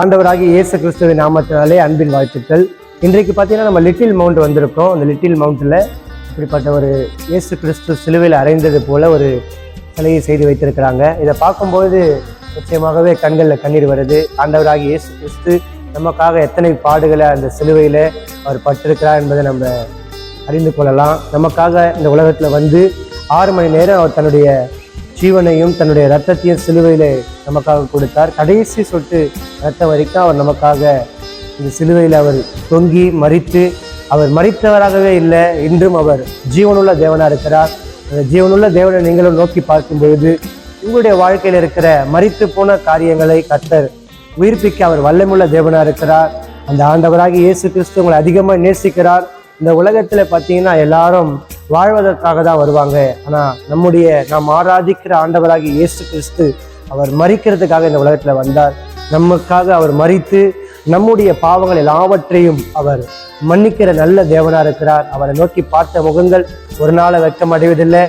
ஆண்டவராகி இயேசு கிறிஸ்துவின் நாமத்தினாலே அன்பின் வாழ்த்துக்கள். இன்றைக்கு பார்த்தீங்கன்னா நம்ம லிட்டில் மவுண்ட் வந்திருக்கோம். அந்த லிட்டில் மவுண்ட்டில் இப்படிப்பட்ட ஒரு இயேசு கிறிஸ்து சிலுவையில் அறைந்தது போல ஒரு சிலையை செய்து வைத்திருக்கிறாங்க. இதை பார்க்கும்போது நிச்சயமாகவே கண்களில் கண்ணீர் வருது. ஆண்டவராகி இயேசு கிறிஸ்து நமக்காக எத்தனை பாடுகளை அந்த சிலுவையில் அவர் பட்டிருக்கிறார் என்பதை நம்ம அறிந்து கொள்ளலாம். நமக்காக இந்த உலகத்தில் வந்து ஆறு மணி நேரம் அவர் தன்னுடைய ஜீவனையும் தன்னுடைய ரத்தத்தையும் சிலுவையில் நமக்காக கொடுத்தார். கடைசி சொட்டு ரத்தம் வரைக்கும் அவர் நமக்காக இந்த சிலுவையில் அவர் தொங்கி மறித்து அவர் மறித்தவராகவே இல்லை இன்றும் அவர் ஜீவனுள்ள தேவனாக இருக்கிறார். அந்த ஜீவனுள்ள தேவனை நீங்களும் நோக்கி பார்க்கும் பொழுது உங்களுடைய வாழ்க்கையில் இருக்கிற மறித்து போன காரியங்களை கத்தர் உயிர்ப்பிக்க அவர் வல்லமுள்ள தேவனாக இருக்கிறார். அந்த ஆண்டவராகி இயேசு கிறிஸ்து உங்களை அதிகமாக நேசிக்கிறார். இந்த உலகத்தில் பார்த்தீங்கன்னா எல்லாரும் வாழ்வதற்காக தான் வருவாங்க. ஆனால் நம்முடைய நாம் ஆராதிக்கிற ஆண்டவராகி இயேசு கிறிஸ்து அவர் மறிக்கிறதுக்காக இந்த உலகத்தில் வந்தார். நமக்காக அவர் மறித்து நம்முடைய பாவங்கள் எல்லாவற்றையும் அவர் மன்னிக்கிற நல்ல தேவனாக இருக்கிறார். அவரை நோக்கி பார்த்த முகங்கள் ஒரு நாளை வெக்கம் அடைவதில்லை.